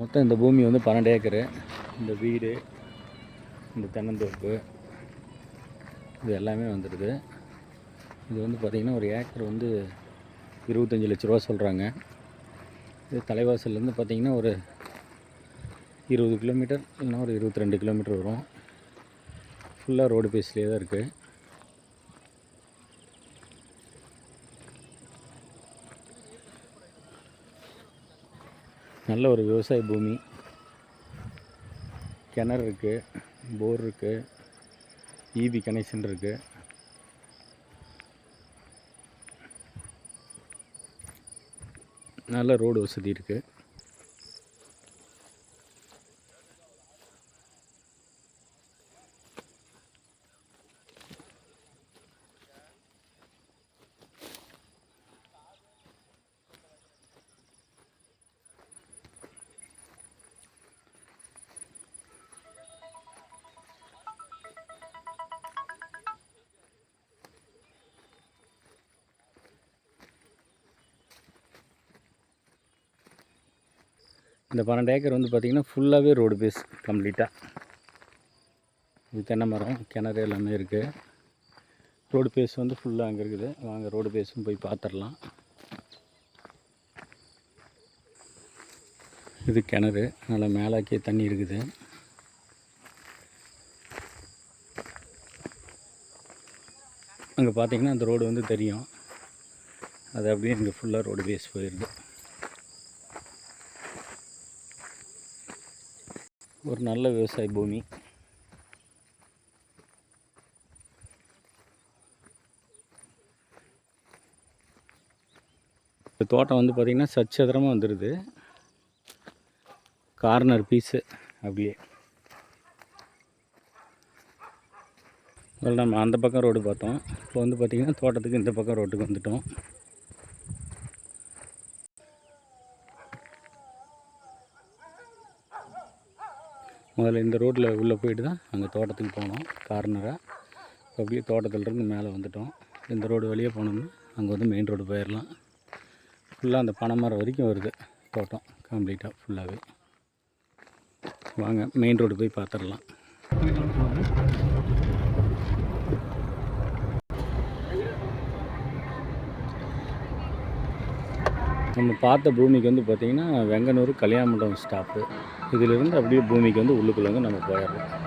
மொத்தம் இந்த பூமி வந்து பன்னெண்டு ஏக்கரு. இந்த வீடு இந்த தென்னந்தோப்பு இது எல்லாமே வந்துடுது. இது வந்து பார்த்திங்கன்னா ஒரு ஏக்கர் வந்து இருபத்தஞ்சி லட்ச ரூபா சொல்கிறாங்க இது தலைவாசல்லேருந்து பார்த்திங்கன்னா ஒரு இருபது கிலோமீட்டர் இல்லைன்னா ஒரு இருபத்தி ரெண்டு கிலோமீட்டர் வரும். ஃபுல்லாக ரோடு பேஸ்லேயே தான் இருக்குது நல்ல ஒரு விவசாய பூமி. கிணறு இருக்குது போர் இருக்குது ஈபி கனெக்ஷன் இருக்குது நல்ல ரோடு வசதி இருக்குது இந்த பன்னெண்டு ஏக்கர் வந்து பார்த்திங்கன்னா ஃபுல்லாகவே ரோடு பேஸ் கம்ப்ளீட்டாக இது தென்னை மரம் கிணறு எல்லாமே இருக்குது ரோடு பேஸ் வந்து ஃபுல்லாக அங்கே இருக்குது. வாங்க ரோடு பேஸும் போய் பார்த்துடலாம் இது கிணறு. நல்லா மேலாக்கிய தண்ணி இருக்குது. அங்கே பார்த்தீங்கன்னா அந்த ரோடு வந்து தெரியும். அது அப்படியே இங்கே ஃபுல்லாக ரோடு பேஸ் போயிருக்கு. ஒரு நல்ல விவசாய பூமி. இந்த தோட்டம் வந்து பார்த்திங்கன்னா சச்சதரமாக வந்துடுது கார்னர் பீஸு அப்படியே. முதல்ல நம்ம அந்த பக்கம் ரோடு பார்த்தோம். இப்போ வந்து பார்த்திங்கன்னா தோட்டத்துக்கு இந்த பக்கம் ரோட்டுக்கு வந்துட்டோம். முதல்ல இந்த ரோட்டில் உள்ளே போயிட்டு தான் அங்கே தோட்டத்துக்கு போனோம் கார்னராக அப்படியே தோட்டத்துலேருந்து மேலே வந்துட்டோம். இந்த ரோடு வழியாக போனோம்னா அங்கே வந்து மெயின் ரோடு போயிடலாம் ஃபுல்லாக அந்த பனைமரம் வரைக்கும் வருது தோட்டம் கம்ப்ளீட்டாக ஃபுல்லாகவே வாங்க மெயின் ரோடு போய் பார்த்துடலாம். நம்ம பார்த்த பூமிக்கு வந்து பார்த்திங்கன்னா வெங்கனூர் கல்யாண மண்டபம் ஸ்டாப்பு இதிலிருந்து அப்படியே பூமிக்கு வந்து உள்ளுக்குள்ளே வந்து நம்ம போயிடலாம்